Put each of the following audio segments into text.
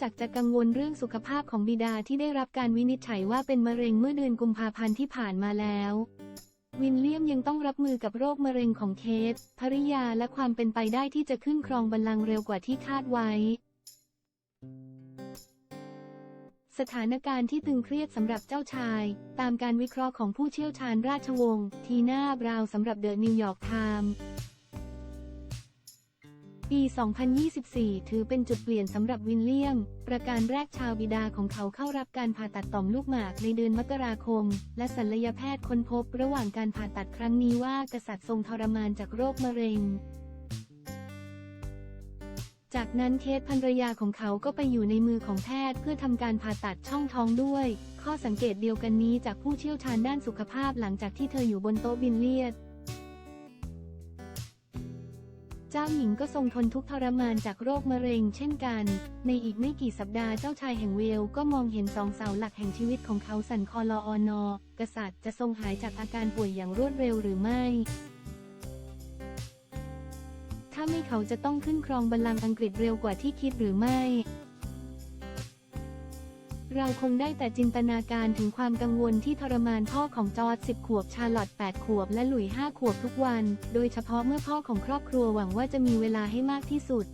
จากจะกังวลเรื่องสุขภาพของบิดาที่ได้รับการวินิจฉัยว่าเป็นมะเร็งเมื่อเดือนกุมภาพันธ์ที่ผ่านมาแล้ว วินเลียมยังต้องรับมือกับโรคมะเร็งของเคสภริยาและความเป็นไปได้ที่จะขึ้นครองบัลลังก์เร็วกว่าที่คาดไว้ สถานการณ์ที่ตึงเครียดสำหรับเจ้าชาย ตามการวิเคราะห์ของผู้เชี่ยวชาญราชวงศ์ทีน่าบราวน์สำหรับเดอะนิวยอร์กไทม์ ปี 2024 ถือเป็นจุดเปลี่ยนสำหรับวินเลียม ประการแรกชาวบิดาของเขาเข้ารับการผ่าตัดต่อมลูกหมากในเดือนมกราคม และศัลยแพทย์ค้นพบระหว่างการผ่าตัดครั้งนี้ว่ากษัตริย์ทรงทรมานจากโรคมะเร็ง จากนั้นเคสภรรยาของเขาก็ไปอยู่ในมือของแพทย์เพื่อทำการผ่าตัดช่องท้องด้วย ข้อสังเกตเดียวกันนี้จากผู้เชี่ยวชาญด้านสุขภาพหลังจากที่เธออยู่บนโต๊ะบิลเลียด เจ้าหญิงก็ทรงทนทุกทรมานจากโรคมะเร็งเช่นกัน ในอีกไม่กี่สัปดาห์เจ้าชายแห่งเวลก็มองเห็นสองเสาหลักแห่งชีวิตของเขาสันคอลออนอ กษัตริย์จะทรงหายจากอาการป่วยอย่างรวดเร็วหรือไม่ ถ้าไม่เขาจะต้องขึ้นครองบัลลังก์อังกฤษเร็วกว่าที่คิดหรือไม่ เราคงได้แต่จินตนาการถึงความกังวลที่ทรมานพ่อของจอร์ด10 ขวบ ชาลอตต์8ขวบ และหลุย 5 ขวบทุกวัน โดยเฉพาะเมื่อพ่อของครอบครัวหวังว่าจะมีเวลาให้มากที่สุด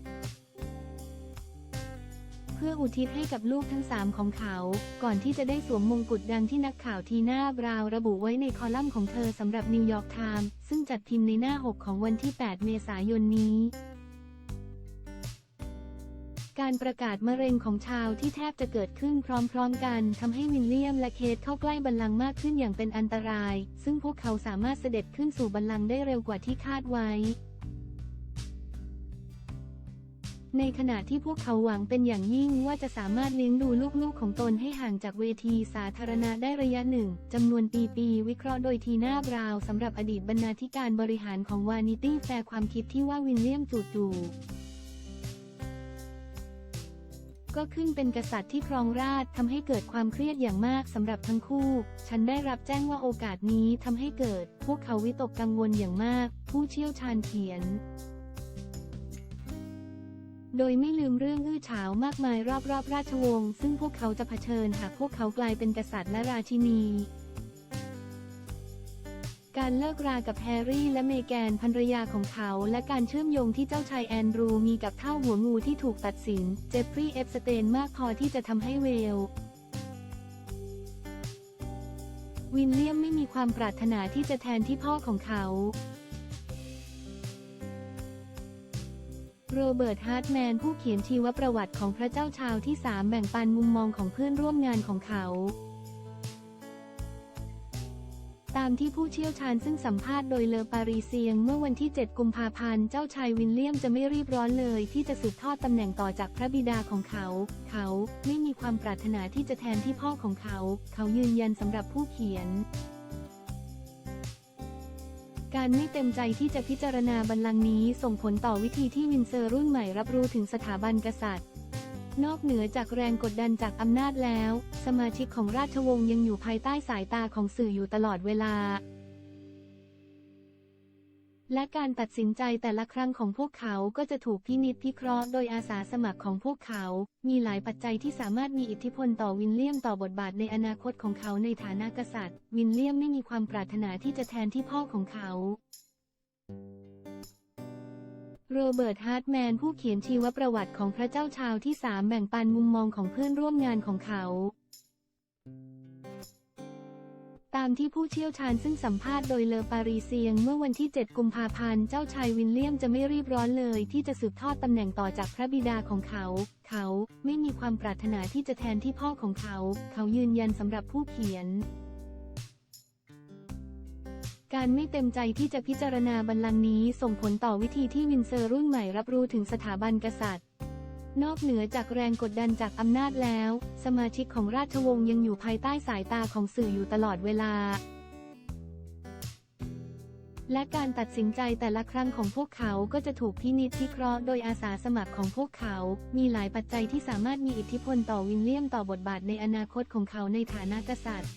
เพื่ออุทิศให้กับลูกทั้งสามของเขา ก่อนที่จะได้สวมมงกุฎดังที่นักข่าวทีน่าบราวน์ระบุไว้ในคอลัมน์ของเธอสำหรับนิวยอร์กไทม์ซึ่งจัดพิมพ์ในหน้า 6 ของวันที่ 8 เมษายนนี้ การประกาศมะเร็งของชาวที่แทบจะเกิดขึ้นพร้อมๆกันทำให้วิลเลียมและเคทเข้าใกล้บัลลังก์มากขึ้นอย่างเป็นอันตราย ซึ่งพวกเขาสามารถเสด็จขึ้นสู่บัลลังก์ได้เร็วกว่าที่คาดไว้ ในขณะที่พวกเขาหวังเป็นอย่างยิ่งว่าจะสามารถเลี้ยงดูลูกๆของตนให้ห่างจากเวทีสาธารณะได้ระยะหนึ่งจำนวนปีๆวิเคราะห์โดยทีน่าบราวสำหรับอดีตบรรณาธิการบริหารของวานิตี้แฟร์ความคิดที่ว่าวิลเลียมจู่ๆ ก็ขึ้นเป็นกษัตริย์ที่ครองราชทำให้เกิดความเครียดอย่างมากสำหรับทั้งคู่ ฉันได้รับแจ้งว่าโอกาสนี้ทำให้เกิด พวกเขาวิตกกังวลอย่างมาก ผู้เชี่ยวชาญเขียน โดยไม่ลืมเรื่องอื้อฉาวมากมายรอบๆรราชวงศ์ซึ่งพวกเขาจะเผชิญหากพวกเขากลายเป็นกษัตริย์และราชินี การเลิกรากับแฮร์รี่และเมแกนภรรยาของเขา และการเชื่อมโยงที่เจ้าชายแอนดรูมีกับเท่าหัวงูที่ถูกตัดสิน เจฟฟรีย์เอฟสเตนมากพอที่จะทำให้เวล วินเลียมไม่มีความปรารถนาที่จะแทนที่พ่อของเขา โรเบิร์ตฮาร์ตแมนผู้เขียนชีวประวัติของพระเจ้าชาวที่สามแบ่งปันมุมมองของเพื่อนร่วมงานของเขา ตามที่ผู้เชี่ยวชาญซึ่งสัมภาษณ์โดยเลอปารีเซียงเมื่อวันที่ 7 กุมภาพันธ์ เจ้าชายวินเลียมจะไม่รีบร้อนเลยที่จะสืบทอดตำแหน่งต่อจากพระบิดาของเขา เขาไม่มีความปรารถนาที่จะแทนที่พ่อของเขา เขายืนยันสำหรับผู้เขียนการไม่เต็มใจที่จะพิจารณาบัลลังก์นี้ส่งผลต่อวิธีที่วินเซอร์รุ่นใหม่รับรู้ถึงสถาบันกษัตริย์ นอกเหนือจากแรงกดดันจากอำนาจแล้ว สมาชิกของราชวงศ์ยังอยู่ภายใต้สายตาของสื่ออยู่ตลอดเวลา และการตัดสินใจแต่ละครั้งของพวกเขาก็จะถูกพินิจพิเคราะห์โดยอาสาสมัครของพวกเขา มีหลายปัจจัยที่สามารถมีอิทธิพลต่อวินเลียมต่อบทบาทในอนาคตของเขาในฐานะกษัตริย์ วินเลียมไม่มีความปรารถนาที่จะแทนที่พ่อของเขา โรเบิร์ตฮาร์ตแมนผู้เขียนชีวประวัติของพระเจ้าชาวที่สามแบ่งปันมุมมองของเพื่อนร่วมงานของเขา ตามที่ผู้เชี่ยวชาญซึ่งสัมภาษณ์โดยเลอปารีเซียงเมื่อวันที่ 7 กุมภาพันธ์เจ้าชายวินเลียมจะไม่รีบร้อนเลย ที่จะสืบทอดตำแหน่งต่อจากพระบิดาของเขา เขาไม่มีความปรารถนาที่จะแทนที่พ่อของเขา เขายืนยันสำหรับผู้เขียน การไม่เต็มใจที่จะพิจารณาบัลลังก์นี้ส่งผลต่อวิธีที่วินเซอร์รุ่นใหม่รับรู้ถึงสถาบันกษัตริย์ นอกเหนือจากแรงกดดันจากอำนาจแล้ว สมาชิกของราชวงศ์ยังอยู่ภายใต้สายตาของสื่ออยู่ตลอดเวลา และการตัดสินใจแต่ละครั้งของพวกเขาก็จะถูกพินิจพิเคราะห์โดยอาสาสมัครของพวกเขา มีหลายปัจจัยที่สามารถมีอิทธิพลต่อวินเลียมต่อบทบาทในอนาคตของเขาในฐานะกษัตริย์